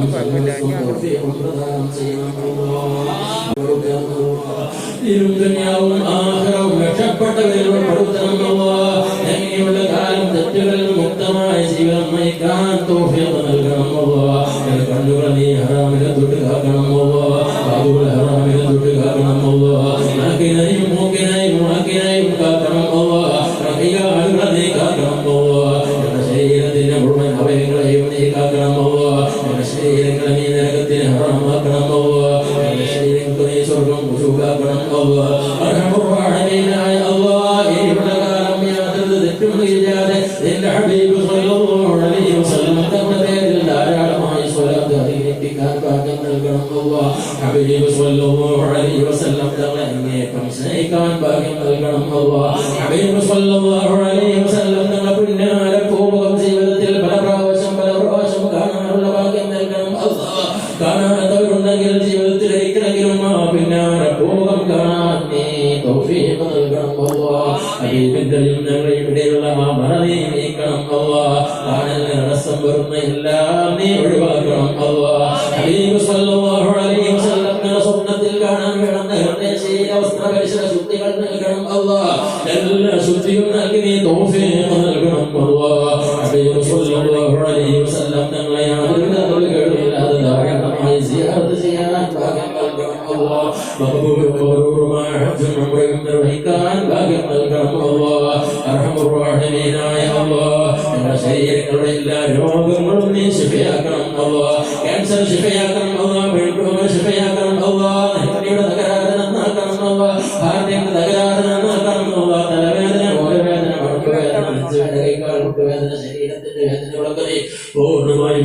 എല്ലാവർക്കും സന്തോഷവും പ്രദാനം ചെയ്യണം ദുനിയാവും ആഹാരവും രക്ഷപ്പെട്ടവരിൽ ഭാഗ്യം നൽകണം. ഹബീബ് സ്വല്ലല്ലാഹു അലൈഹി വസല്ലം നൽകണം ഹബീബിന്റെയും ഞങ്ങളുടെ ഇവിടെയുള്ള ആ മറവി നീക്കണം അല്ലാഹ് കാണലിന് തടസ്സം വരുന്ന എല്ലാം നീ ഒഴിവാക്കണം ഹബീബ് സല്ലല്ലാഹു അലൈഹി വസല്ലം സ്വപ്നത്തിൽ കാണാൻ കിടന്ന ഹൃദയ ശരീര വസ്ത്ര പരിസര ശുദ്ധികൾ നൽകണം അല്ലാഹ് എല്ലാ ശുദ്ധിയും നൽകി നീ തൗഫീഖ് നൽകണം അല്ലാഹ് ഹബീബ് അലൈഹി വസല്ലം ഞങ്ങളെ യാതൊരു തൊഴിലുകളില്ലാതെ ധാരാളമായി സിയാറത്ത് ചെയ്യാൻ ഭാഗ്യം നൽകണം ഹജ്ജും ഉംറയും ശരീരങ്ങളുടെ എല്ലാ രോഗങ്ങളും നീ ശിഫയാക്കണം അല്ലാഹ് ക്യാൻസർ ശിഫയാക്കണം അല്ലാഹ് മെഴുകുകൾ ശിഫയാക്കണം അല്ലാഹ്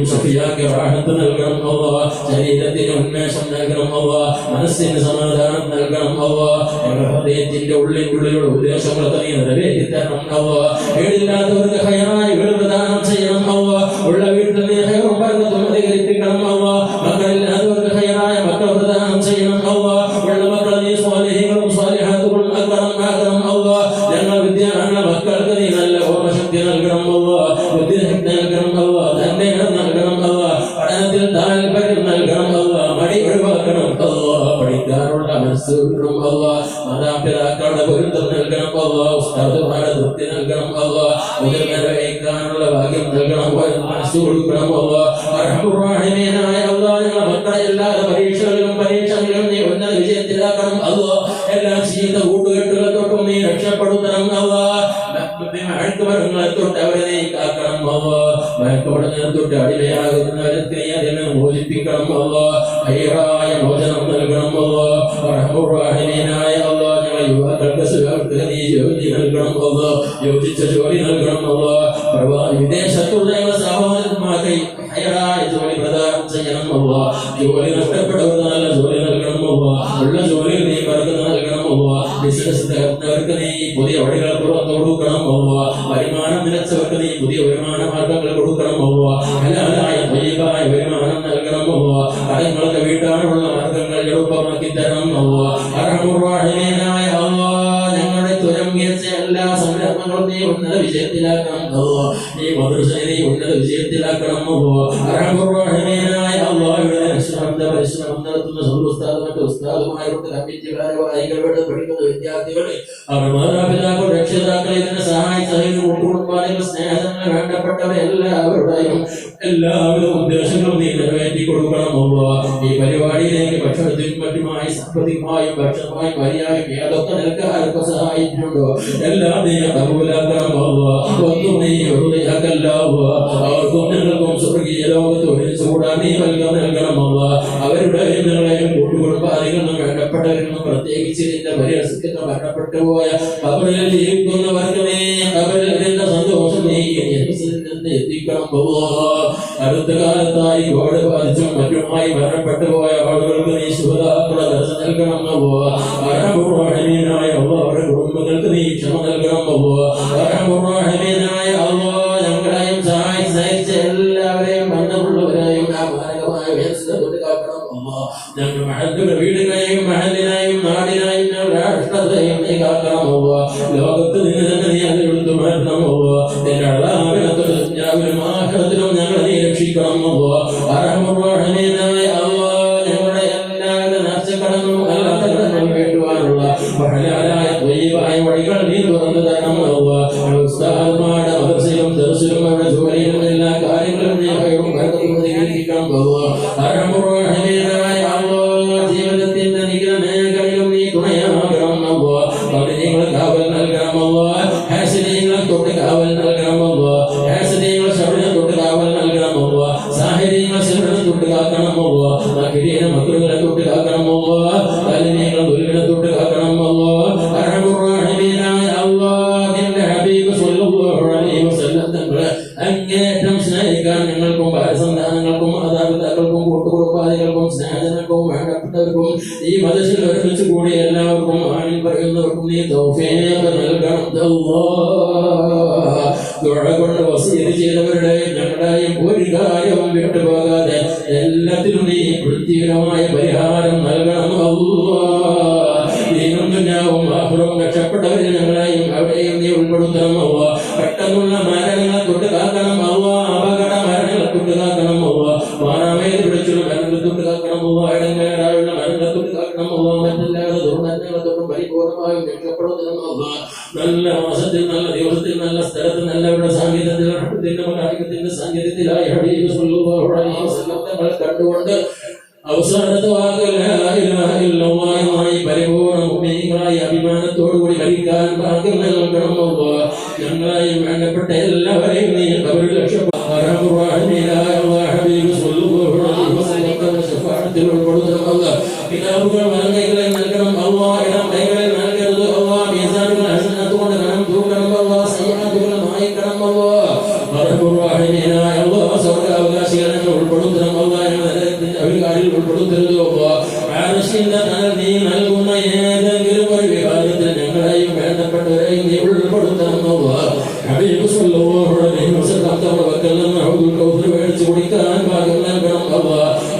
ശഫിയാക്കി റാഹത്ത് നൽകണം അല്ലാഹ് ശരീരത്തിന് ഉന്മേഷം നൽകണം അല്ലാഹ് മനസ്സിന് സമാധാനം നൽകണം അല്ലാഹ് ഞങ്ങളുടെ ഹൃദയത്തിന്റെ ഉള്ളിനുള്ളിലുള്ള ഉദ്ദേശങ്ങളൊക്കെ നീ നിറവേറ്റി തരണം അല്ലാഹ് വീടില്ലാത്തവർക്ക് ഹയറായി വീട് പ്രദാനം ചെയ്യണം അവ ഉള്ള വീട്ടിൽ നീ ഹയറും പറഞ്ഞതും അധികരിപ്പിക്കണം അല്ലാഹ് മയക്കുമടങ്ങളെ തൊട്ട് അടിമയാകുന്നവരെ നീ അതിൽ നിന്ന് മോചിപ്പിക്കണം അല്ലാഹ് ഹൈറായ മോചനം നൽകണം അല്ലാഹ് റഹ്മുറാഹിമീനായ അല്ലാഹ് ഞങ്ങൾ യുവാക്കൾക്ക് സുഖർക്ക് നീ ജോലി നൽകണം അല്ലാഹ് യോജിച്ച ജോലി നൽകണം പ്രവാ വിദേശത്തുള്ള ബിസിനസ് തകർന്നവർക്ക് നീ പുതിയ വഴികൾ കൊടുക്കണം അല്ലാഹ് വരുമാനം നിലച്ചവർക്ക് നീ പുതിയ വരുമാന മാർഗങ്ങൾ കൊടുക്കണം അല്ലാഹ് ഹലാലായ ത്വയ്യിബായ വരുമാനം നൽകണം അല്ലാഹ് കടങ്ങളൊക്കെ വീട്ടാനുള്ള മാർഗങ്ങൾ എളുപ്പമാക്കി തരണം അല്ലാഹ് അർഹമുറാഹിമീനായ അല്ലാഹ് ഞങ്ങളുടെ തുരം എല്ലാ സംരംഭങ്ങളും നീ ഉന്നത വിജയത്തിലാക്കണം അല്ലാഹ് നീ മദ്രസയെ നീ ഉന്നത വിജയത്തിലാക്കണം അല്ലാഹ് അർഹമുറാഹിമീനായ അല്ലാഹ് ഇവിടെ പരിശ്രമം നടത്തുന്ന ഉസ്താദ് മറ്റ് ഉസ്താദുമാരുടെ കമ്മിറ്റി ഭാരവാഹികളുടെ പഠിക്കുന്ന വിദ്യാർത്ഥികളെ അവർ മാതാപിതാക്കൾ രക്ഷിതാക്കളെ ഇതിനെ സഹായിച്ച കുടുംബാദികൾ സ്നേഹത്തിന് വേണ്ടപ്പെട്ടവരെ എല്ലാവരുടെയും ഉദ്ദേശങ്ങളും നീ നിറവേറ്റി കൊടുക്കണം ഈ പരിപാടിയിലേക്ക് ഭക്ഷണത്തിനും മറ്റുമായി സാമ്പത്തികമായും ഭക്ഷണമായും മര്യാദയും ഏതൊക്കെ നിൽക്കാരൊക്കെ സഹായിച്ചിട്ടുണ്ടോ എല്ലാം നീ കബൂലാക്കണം. ഒന്നും നീ വെറുതെയാക്കല്ല. അവർക്കും ഞങ്ങൾക്കും സ്വർഗീയ ലോകത്ത് ഒരുമിച്ച് കൂടാൻ നീ നൽകാൻ നൽകണം അവരുടെ അവരുടെയും കൂട്ടുകുടുംബാദികളും വേണ്ടപ്പെട്ടവരും പ്രത്യേകിച്ച് നിന്റെ പരിഹസിക്കുന്ന മരണപ്പെട്ടു പോയ അവരിൽ ജീവിക്കുന്നവർക്കുമേ അവരിൽ നിന്റെ സന്തോഷം നീ നിന്ന് എത്തിക്കണം അടുത്ത കാലത്തായി കോട് ബാധിച്ചും മറ്റുമായി മരണപ്പെട്ടു പോയ ആളുകൾക്ക് നീ ശുഭതാക്കളെ ദർശനം നൽകണം. അർഹമുർറഹീമീനായ അവരുടെ കുടുംബങ്ങൾക്ക് നീ ക്ഷമ നൽകണം അല്ലാഹ്. ഞങ്ങൾ മഹല്ലുടെ വീടുകളെയും മഹലിനെയും നാടിനെയും ഞങ്ങളുടെ രാഷ്ട്രത്തെയും നീ കാക്കണം അല്ലാഹ്. ലോകത്ത് നിന്ന് തന്നെ ഞങ്ങളെ നീ രക്ഷിക്കണം തൗഫീഖ് നൽകണം. കൊണ്ട് വസീത് ചെയ്തവരുടെ ഞങ്ങളുടെയും ഒരു കാര്യവും വിട്ടുപോകാതെ എല്ലാത്തിനും നീ വൃത്തികരമായ പരിഹാരം നൽകണം. ദീനും ദുന്യാവും ആഹുറവും രക്ഷപ്പെട്ടവരെ ഞങ്ങളെയും അവിടെയും നീ ഉൾപ്പെടുത്തണം. പെട്ടെന്നുള്ള മരണം കൊണ്ട് അവസാനത്തെ വാക്കുമായി പരിപൂർണ അഭിമാനത്തോടുകൂടി ഭരിക്കാൻ ഭാഗ്യം നൽകണം ഞങ്ങളായി വേണ്ടപ്പെട്ട എല്ലാവരെയും നീ അവരുടെ രക്ഷപ്പെടും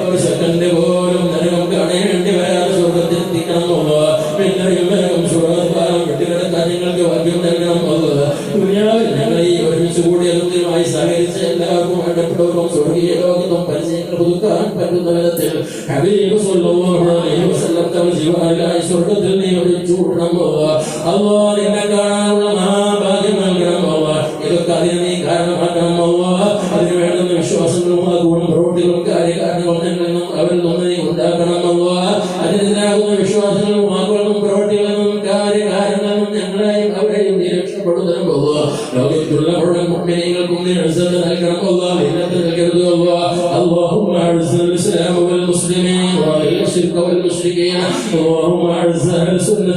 ഒരു സെക്കൻഡ് പോലും നരകം കാണേണ്ടി വരാതെ സ്വർഗത്തിലെത്തിക്കണം പിന്നെയും നരകം സ്വർഗദ്വാരം വിട്ടുകിടക്കാൻ നിങ്ങൾക്ക് ഭാഗ്യം നൽകണം ദുനിയാവിൽ ഞങ്ങളെ ഒരുമിച്ച് കൂടി അന്തിമമായി സഹകരിച്ച എല്ലാവർക്കും വേണ്ടപ്പെട്ടവർക്കും സ്വർഗീയ ലോകത്തും പരിചയങ്ങൾ പുതുക്കാൻ പറ്റുന്ന വിധത്തിൽ ഹബീബ് ജീവനായി സ്വർഗത്തിൽ നീ ഒരുമിച്ച് കൂടണം അല്ലോ നിന്നെ കാണാനുള്ള മഹാഭാഗ്യം നൽകണം ഇതൊക്കെ അതിന് നീ കാരണമാക്കണം اللهم اعز اهل السنه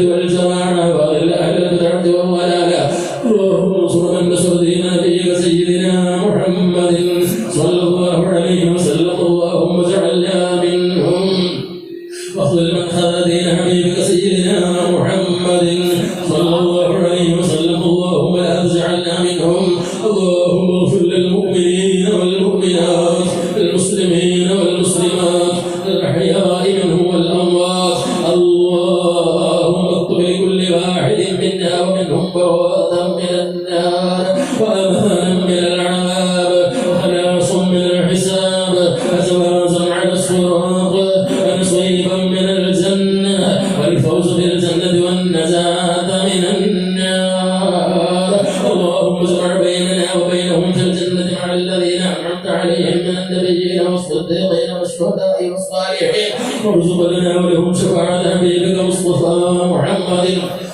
واجمع بيننا وبينهم في الجنة مع الذين أنعمت عليهم من النبيين والصديقين والشهداء والصالحين. وارزقنا ولهم شفاعة حبيبك المصطفى محمد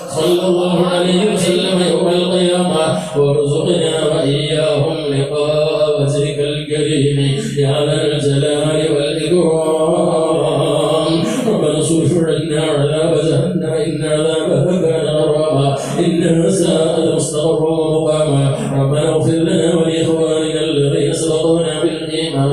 صلى الله عليه وسلم يوم القيامة. وارزقنا وإياهم لقاء وجهك الكريم يا ذا الجلال والإكرام. ಮಾಡ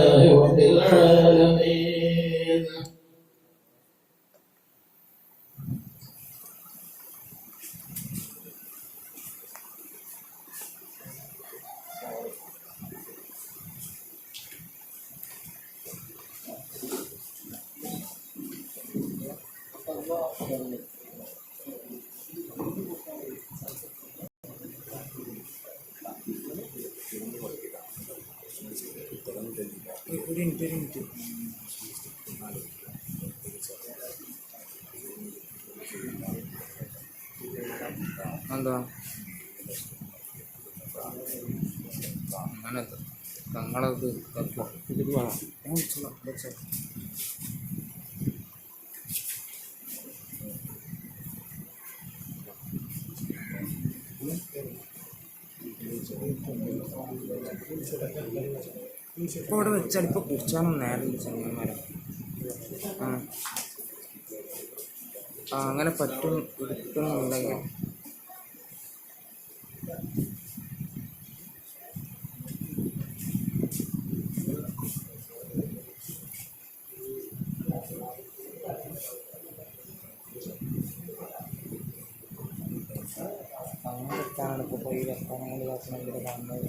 ഒരു മിനിറ്റ് ഒരു മിനിറ്റ് എന്താ അങ്ങനെ തങ്ങളത് തപ്പോ ഇത് വേണം ഞാൻ വിളിച്ചോളാം വിളിച്ചോളാം ഇപ്പോൾ ഇവിടെ വെച്ചാൽ ഇപ്പോൾ കുടിച്ചാലും നേരം ചങ്ങന്മാരെ ആ. അങ്ങനെ പറ്റും എടുക്കുന്നുണ്ടെങ്കിൽ അങ്ങനെ എടുക്കാനാണ് ഇപ്പോൾ പോയി വർത്തമാനങ്ങൾ ഇതാക്കണമെങ്കിൽ കാണുന്നത്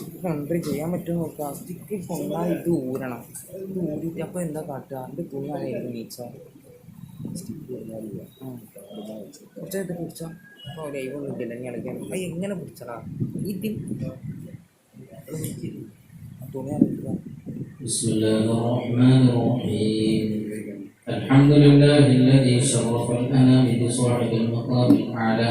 സ്റ്റിക്ക് കൊണ്ടുപോയി ചെയ്യാൻ പറ്റുമോ നോക്കുക സ്റ്റിക്ക് കൊണ്ടാൽ ഇത് ഊരണം ഇത് ഊരിയിട്ട് അപ്പോൾ എന്താ കാട്ടുക ഇത് തുണിയാണെങ്കിൽ നീച്ച കുറച്ചായിട്ട് പിടിച്ചോ അപ്പോൾ ലൈവ് ഒന്നും ഇല്ല ഇനി കളിക്കാൻ അത് എങ്ങനെ പിടിച്ചടാ ഇതിൽ തുണി അറിയിക്കുക بسم الله الرحمن الرحيم الحمد لله الذي شرف الأنام بصاحب المقام الأعلى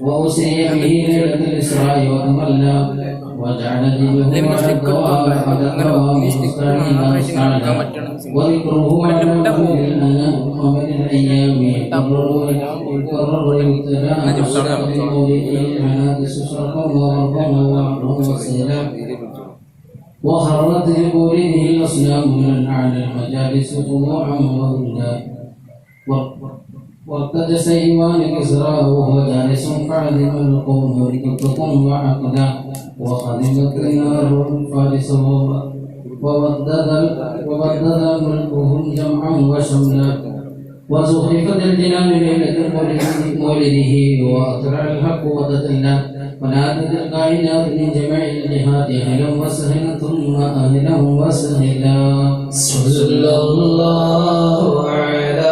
وأسري به ليلة الإسراء وتملى وجعل دينه على الدوام على الدوام مستعينا مستعلا وذكره على كل ومن الأيام يقرر يقرر يبتلى بقوله المناقص شرقا وغربا وعرضا وسيلا وخرت لقوله الأصنام من أعلى المجالس طلوعا وهدى وارتجس إيمان كسرى وهو جالس فعلم القوم ركبكم وعقدا وخدمت النار الفارس وودد وودد ملكهم جمعا وشملا. وزخرفت الجنان ليلة مولده وأطلع الحق وتتلى. ونادت الكائنات من جميع الجهات أهلا وسهلا ثم أهلا وسهلا. صلى الله على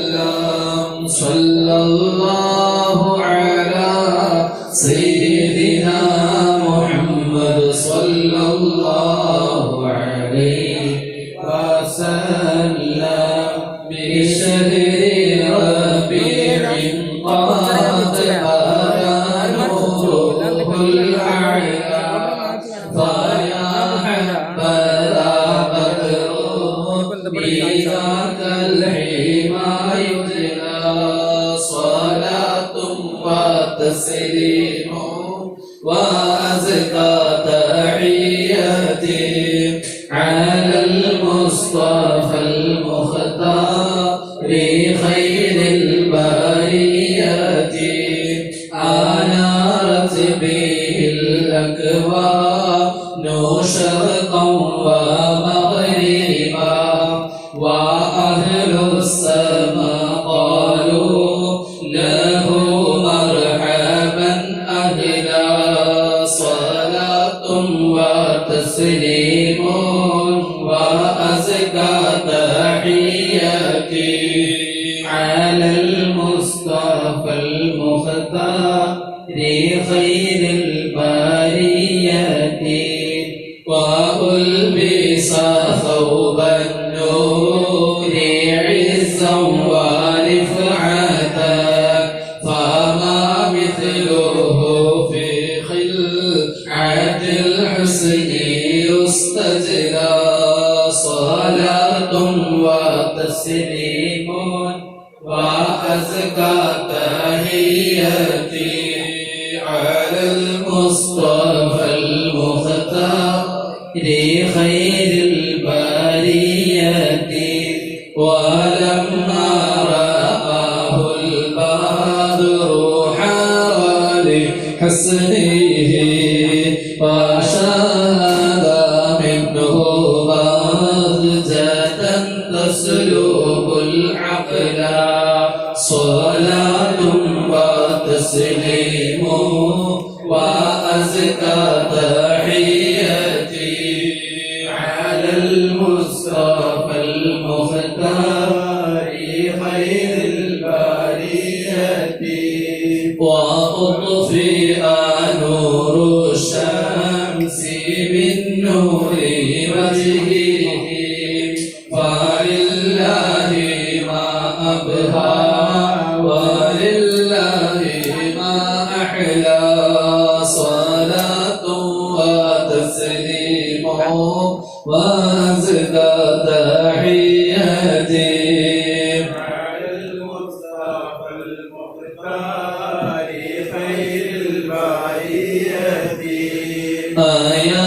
الأعلى شرقا ومغربا وأهل السماء Lord. لحسنه وأطفئ نور 呃呀